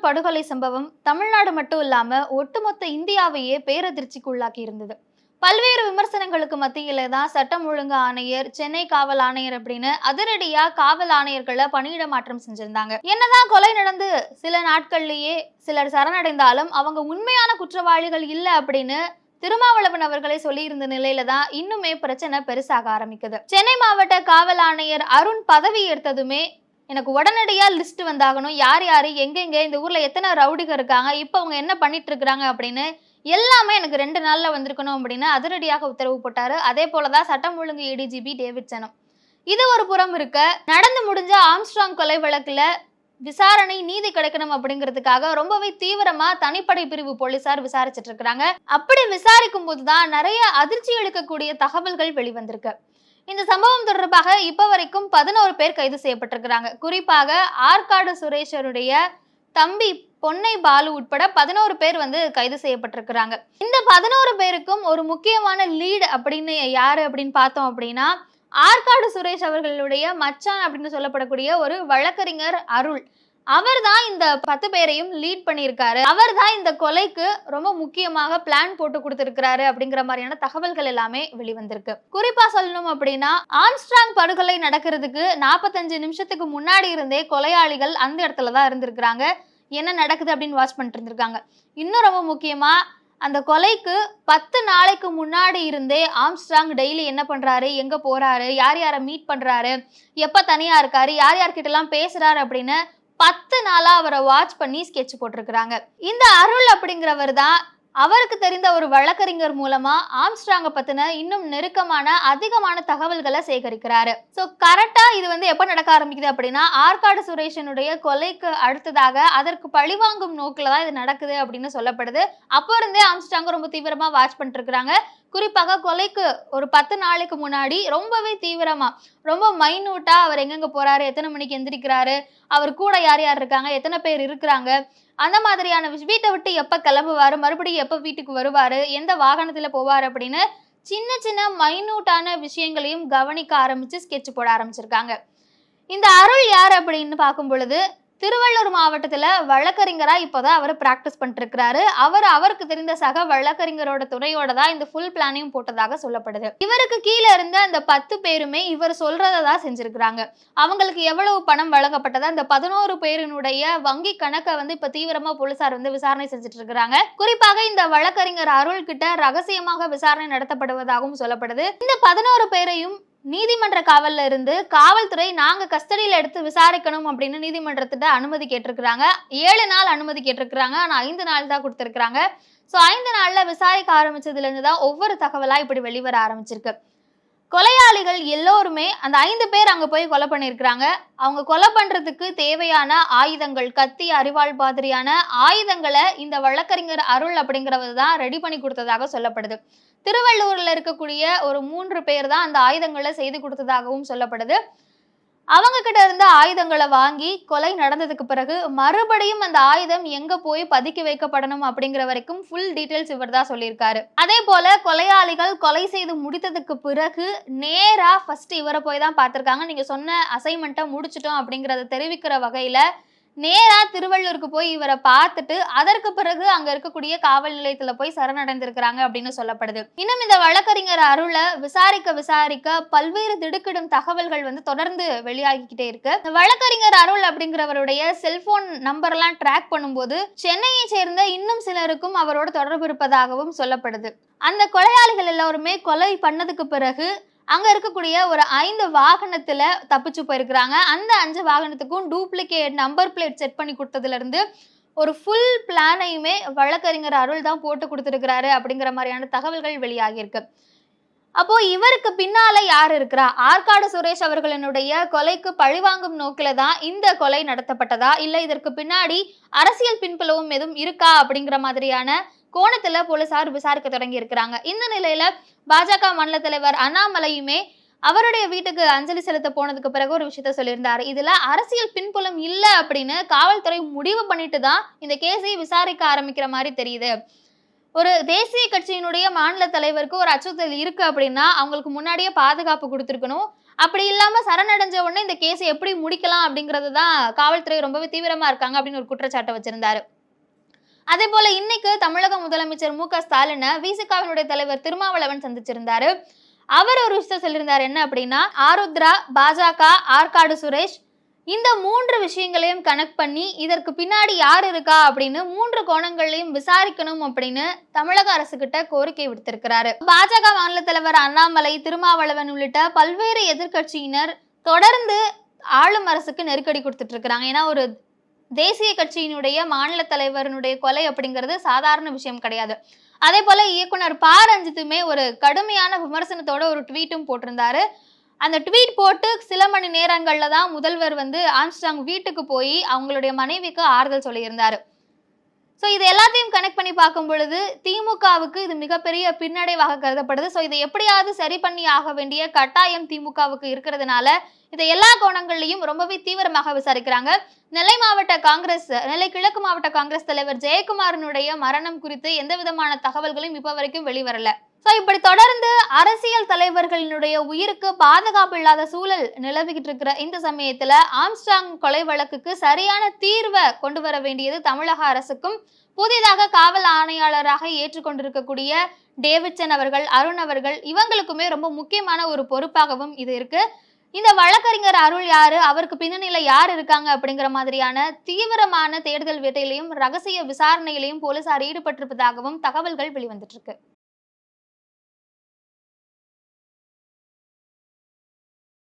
Armstrong படுகொலை சம்பவம் தமிழ்நாடு மட்டும் இல்லாம ஒட்டுமொத்த இந்தியாவையே பேரதிர்ச்சிக்கு உள்ளாக்கி இருந்தது. பல்வேறு விமர்சனங்களுக்கு மத்தியில தான் சட்டம் ஒழுங்கு ஆணையர் சென்னை காவல் ஆணையர் அப்படின்னு அதிரடியா காவல் ஆணையர்களை பணியிட மாற்றம் செஞ்சிருந்தாங்க. என்னதான் கொலை நடந்து சில நாட்கள்லயே சிலர் சரணடைந்தாலும் அவங்க உண்மையான குற்றவாளிகள் இல்லை அப்படின்னு திருமாவளவன் அவர்களே சொல்லியிருந்த நிலையில தான் இன்னுமே பிரச்சனை பெருசாக ஆரம்பிக்குது. சென்னை மாவட்ட காவல் ஆணையர் அருண் பதவி ஏற்றதுமே எனக்கு உடனடியாக லிஸ்ட் வந்தாகணும். யார் யார்? எங்கெங்கே இந்த ஊரில் எத்தனை ரவுடிகள் இருக்காங்க? இப்போ அவங்க என்ன பண்ணிட்டு இருக்கிறாங்க அப்படின்னு எல்லாமே எனக்கு ரெண்டு நாளில் வந்திருக்கணும் அப்படின்னு அதிரடியாக உத்தரவு போட்டார். அதே போலதான் சட்டம் ஒழுங்கு ஏடிஜிபி டேவிட்சனும். இது ஒரு புறம் இருக்க நடந்து முடிஞ்ச ஆம்ஸ்ட்ராங் கொலை வழக்கில் விசாரணை நீதி கிடைக்கணும் அப்படிங்கிறதுக்காக ரொம்பவே தீவிரமா தனிப்படை பிரிவு போலீசார் விசாரிச்சுட்டு இருக்கிறாங்க. அப்படி விசாரிக்கும் போதுதான் நிறைய அதிர்ச்சி எடுக்கக்கூடிய தகவல்கள் வெளிவந்திருக்கு. இந்த சம்பவம் தொடர்பாக இப்ப வரைக்கும் பதினோரு பேர் கைது செய்யப்பட்டிருக்கிறாங்க. குறிப்பாக ஆற்காடு சுரேஷருடைய தம்பி பொன்னை பாலு உட்பட பதினோரு பேர் வந்து கைது செய்யப்பட்டிருக்கிறாங்க. இந்த பதினோரு பேருக்கும் ஒரு முக்கியமான லீடு அப்படின்னு யாரு அப்படின்னு பார்த்தோம் அப்படின்னா ஆற்காடு சுரேஷ் அவர்களுடைய மச்சான் அப்படின்னு சொல்லப்படக்கூடிய ஒரு வழக்கறிஞர் அருள். அவர் தான் இந்த பத்து பேரையும் லீட் பண்ணியிருக்காரு. அவர் தான் இந்த கொலைக்கு ரொம்ப முக்கியமாக பிளான் போட்டு கொடுத்திருக்கிறாரு அப்படிங்கிற மாதிரியான தகவல்கள் எல்லாமே வெளிவந்திருக்கு. குறிப்பா சொல்லணும் அப்படின்னா ஆம்ஸ்ட்ராங் படுகொலை நடக்கிறதுக்கு நாற்பத்தஞ்சு நிமிஷத்துக்கு முன்னாடி இருந்தே கொலையாளிகள் அந்த இடத்துல தான் இருந்திருக்கிறாங்க. என்ன நடக்குது அப்படின்னு வாட்ச் பண்ணிட்டு இருந்திருக்காங்க. இன்னும் ரொம்ப முக்கியமா அந்த கொலைக்கு பத்து நாளைக்கு முன்னாடி இருந்தே ஆம்ஸ்ட்ராங் டெய்லி என்ன பண்ணுறாரு எங்கே போகிறாரு யார் யாரை மீட் பண்ணுறாரு எப்போ தனியாக இருக்காரு? யார் யார்கிட்டலாம் பேசுகிறாரு அப்படின்னு பத்து நாளாக அவரை வாட்ச் பண்ணி ஸ்கெட்ச் போட்டிருக்கிறாங்க. இந்த அருள் அப்படிங்கிறவர் தான் அவருக்கு தெரிந்த ஒரு வழக்கறிஞர் மூலமா ஆம்ஸ்ட்ராங்க பத்தின இன்னும் நெருக்கமான அதிகமான தகவல்களை சேகரிக்கிறாரு. ஸோ கரெக்டா இது வந்து எப்போ நடக்க ஆரம்பிக்குது அப்படின்னா ஆற்காடு சுரேஷனுடைய கொலைக்கு அடுத்ததாக அதற்கு பழிவாங்கும் நோக்கில தான் இது நடக்குது அப்படின்னு சொல்லப்படுது. அப்போ இருந்தே ஆம்ஸ்ட்ராங்க ரொம்ப தீவிரமா வாட்ச் பண்ணிட்டு இருக்கிறாங்க. குறிப்பாக கொலைக்கு ஒரு பத்து நாளைக்கு முன்னாடி ரொம்பவே தீவிரமா ரொம்ப மைனூட்டா அவர் எங்கெங்க போறாரு எத்தனை மணிக்கு எந்திரிக்கிறாரு அவர் கூட யார் யார் இருக்காங்க எத்தனை பேர் இருக்கிறாங்க அந்த மாதிரியான வீட்டை விட்டு எப்போ கிளம்புவார் மறுபடியும் எப்போ வீட்டுக்கு வருவார் எந்த வாகனத்தில் போவார் அப்படின்னு சின்ன சின்ன மைன்யூட்டான விஷயங்களையும் கவனிக்க ஆரம்பித்து ஸ்கெட்ச் போட ஆரம்பிச்சிருக்காங்க. இந்த அருள் யார் அப்படின்னு பார்க்கும் பொழுது திருவள்ளூர் மாவட்டத்தில் வழக்கறிஞராக இப்போதான் அவர் ப்ராக்டிஸ் பண்ணிட்டுருக்கிறாரு. அவர் அவருக்கு தெரிந்த சக வழக்கறிஞரோட துணையோட தான் இந்த ஃபுல் பிளானையும் போட்டதாக சொல்லப்படுது. இவருக்கு கீழே இருந்த அந்த பத்து பேருமே இவர் சொல்றதை தான் செஞ்சிருக்கிறாங்க. அவங்களுக்கு எவ்வளவு பணம் வழங்கப்பட்டது அந்த பதினோரு பேரினுடைய வங்கி கணக்கை வந்து இப்போ தீவிரமாக போலீசார் வந்து விசாரணை செஞ்சுட்டு இருக்கிறாங்க குறிப்பாக இந்த வழக்கறிஞர் அருள் கிட்ட ரகசியமாக விசாரணை நடத்தப்படுவதாகவும் சொல்லப்படுது. இந்த பதினோரு பேரையும் நீதிமன்ற காவல்ல இருந்து காவல்துறை நாங்கள் கஸ்டடியில் எடுத்து விசாரிக்கணும் அப்படின்னு நீதிமன்றத்திட்ட அனுமதி கேட்டிருக்கிறாங்க. ஏழு நாள் அனுமதி கேட்டிருக்கிறாங்க. ஆனால் ஐந்து நாள் தான் கொடுத்துருக்குறாங்க. ஸோ ஐந்து நாளில் விசாரிக்க ஆரம்பிச்சதுலேருந்து தான் ஒவ்வொரு தகவலாக இப்படி வெளிவர ஆரம்பிச்சிருக்கு. கொலையாளிகள் எல்லோருமே அந்த ஐந்து பேர் அங்க போய் கொலை பண்ணியிருக்கிறாங்க அவங்க கொலை பண்றதுக்கு தேவையான ஆயுதங்கள் கத்தி அரிவாள் மாதிரியான ஆயுதங்களை இந்த வழக்கறிஞர் அருள் அப்படிங்கிறது தான் ரெடி பண்ணி கொடுத்ததாக சொல்லப்படுது. திருவள்ளூர்ல இருக்கக்கூடிய ஒரு மூன்று பேர் தான் அந்த ஆயுதங்களை செய்து கொடுத்ததாகவும் சொல்லப்படுது. அவங்க கிட்ட இருந்த ஆயுதங்களை வாங்கி கொலை நடந்ததுக்கு பிறகு மறுபடியும் அந்த ஆயுதம் எங்க போய் பதுக்கி வைக்கப்படணும் அப்படிங்கிற வரைக்கும் ஃபுல் டீட்டெயில்ஸ் இவர் தான் சொல்லியிருக்காரு. அதே போல கொலையாளிகள் கொலை செய்து முடித்ததுக்கு பிறகு நேரா ஃபர்ஸ்ட் இவரை போய் தான் பார்த்திருக்காங்க. நீங்க சொன்ன அசைன்மெண்ட்டை முடிச்சிட்டோம் அப்படிங்கறத தெரிவிக்கிற வகையில நேராக திருவள்ளூருக்கு போய் இவரை பார்த்துட்டு அதற்கு பிறகு அங்க இருக்கக்கூடிய காவல் நிலையத்துல போய் சரணடைந்திருக்கிறாங்க அப்படின்னு சொல்லப்படுது. இன்னும் இந்த வழக்கறிஞர் அருளை விசாரிக்க விசாரிக்க பல்வேறு திடுக்கிடும் தகவல்கள் வந்து தொடர்ந்து வெளியாகிக்கிட்டே இருக்கு. இந்த வழக்கறிஞர் அருள் அப்படிங்கிறவருடைய செல்போன் நம்பர்லாம் ட்ராக் பண்ணும்போது சென்னையை சேர்ந்த இன்னும் சிலருக்கும் அவரோட தொடர்பு இருப்பதாகவும் சொல்லப்படுது. அந்த கொலையாளிகள் எல்லாருமே கொலை பண்ணதுக்கு பிறகு அங்க இருக்கக்கூடிய ஒரு ஐந்து வாகனத்துல தப்பிச்சு போயிருக்கிறாங்க. அந்த அஞ்சு வாகனத்துக்கும் டூப்ளிகேட் நம்பர் பிளேட் செட் பண்ணி கொடுத்ததுல இருந்து ஒரு ஃபுல் பிளானையுமே வழக்கறிஞர் அருள் தான் போட்டு கொடுத்துருக்கிறாரு அப்படிங்கிற மாதிரியான தகவல்கள் வெளியாகியிருக்கு. அப்போ இவருக்கு பின்னால யார் இருக்கிறா? ஆற்காடு சுரேஷ் அவர்களினுடைய கொலைக்கு பழிவாங்கும் நோக்கில தான் இந்த கொலை நடத்தப்பட்டதா? இல்ல இதற்கு பின்னாடி அரசியல் பின்புலவும் எதுவும் இருக்கா? அப்படிங்கிற மாதிரியான கோணத்துல போலீசார் விசாரிக்க தொடங்கி இருக்கிறாங்க. இந்த நிலையில பாஜக மாநில தலைவர் அண்ணாமலையுமே அவருடைய வீட்டுக்கு அஞ்சலி செலுத்த போனதுக்கு பிறகு ஒரு விஷயத்த சொல்லியிருந்தாரு. இதுல அரசியல் பின்புலம் இல்ல அப்படின்னு காவல்துறை முடிவு பண்ணிட்டு தான் இந்த கேஸை விசாரிக்க ஆரம்பிக்கிற மாதிரி தெரியுது. ஒரு தேசிய கட்சியினுடைய மாநில தலைவருக்கு ஒரு அச்சுறுத்தல் இருக்கு அப்படின்னா அவங்களுக்கு முன்னாடியே பாதுகாப்பு கொடுத்துருக்கணும். அப்படி இல்லாம சரணடைஞ்ச உடனே இந்த கேஸை எப்படி முடிக்கலாம் அப்படிங்கிறது தான் காவல்துறை ரொம்பவே தீவிரமா இருக்காங்க அப்படின்னு ஒரு குற்றச்சாட்டை வச்சிருந்தாரு. அதே போல இன்னைக்கு தமிழக முதலமைச்சர் மு க ஸ்டாலினை விசிகாவினுடைய தலைவர் திருமாவளவன் சந்திச்சிருந்தாரு. அவர் ஒரு விஷயத்த சொல்லியிருந்தார் என்ன அப்படின்னா ஆருத்ரா பாஜக ஆற்காடு சுரேஷ் இந்த மூன்று விஷயங்களையும் கனெக்ட் பண்ணி இதற்கு பின்னாடி யார் இருக்கா அப்படின்னு மூன்று கோணங்களையும் விசாரிக்கணும் அப்படின்னு தமிழக அரசு கிட்ட கோரிக்கை விடுத்திருக்கிறாரு. பாஜக மாநில தலைவர் அண்ணாமலை திருமாவளவன் உள்ளிட்ட பல்வேறு எதிர்க்கட்சியினர் தொடர்ந்து ஆளும் அரசுக்கு நெருக்கடி கொடுத்துட்டு இருக்கிறாங்க. ஏன்னா ஒரு தேசிய கட்சியினுடைய மாநில தலைவரினுடைய கொலை அப்படிங்கிறது சாதாரண விஷயம் கிடையாது. அதே போல இயக்குனர் ப ரஞ்சித்துமே ஒரு கடுமையான விமர்சனத்தோட ஒரு ட்வீட்டும் போட்டிருந்தாரு. அந்த ட்வீட் போட்டு சில மணி நேரங்களில் தான் முதல்வர் வந்து ஆம்ஸ்டாங் வீட்டுக்கு போய் அவங்களுடைய மனைவிக்கு ஆறுதல் சொல்லியிருந்தாரு. ஸோ இது எல்லாத்தையும் கனெக்ட் பண்ணி பார்க்கும் பொழுது திமுகவுக்கு இது மிகப்பெரிய பின்னடைவாக கருதப்படுது. ஸோ இதை எப்படியாவது சரி பண்ணி ஆக வேண்டிய கட்டாயம் திமுகவுக்கு இருக்கிறதுனால இதை எல்லா கோணங்கள்லையும் ரொம்பவே தீவிரமாக விசாரிக்கிறாங்க. நெல்லை மாவட்ட காங்கிரஸ் நெல்லை கிழக்கு மாவட்ட காங்கிரஸ் தலைவர் ஜெயக்குமாரனுடைய மரணம் குறித்து எந்த விதமான தகவல்களும் இப்போ வரைக்கும் வெளிவரல. ஸோ இப்படி தொடர்ந்து அரசியல் தலைவர்களினுடைய உயிருக்கு பாதுகாப்பு இல்லாத சூழல் நிலவிக்கிட்டு இருக்கிற இந்த சமயத்துல ஆம்ஸ்டாங் கொலை வழக்குக்கு சரியான தீர்வை கொண்டு வர வேண்டியது தமிழக அரசுக்கும் புதிதாக காவல் ஆணையாளராக ஏற்றுக்கொண்டிருக்கக்கூடிய டேவிட்சன் அவர்கள் அருண் அவர்கள் இவங்களுக்குமே ரொம்ப முக்கியமான ஒரு பொறுப்பாகவும் இது இருக்கு. இந்த வழக்கறிஞர் அருள் யாரு? அவருக்கு பின்னணியில யார் இருக்காங்க அப்படிங்கிற மாதிரியான தீவிரமான தேடுதல் வேட்டையிலையும் ரகசிய விசாரணையிலையும் போலீசார் ஈடுபட்டிருப்பதாகவும் தகவல்கள் வெளிவந்துட்டு இருக்கு.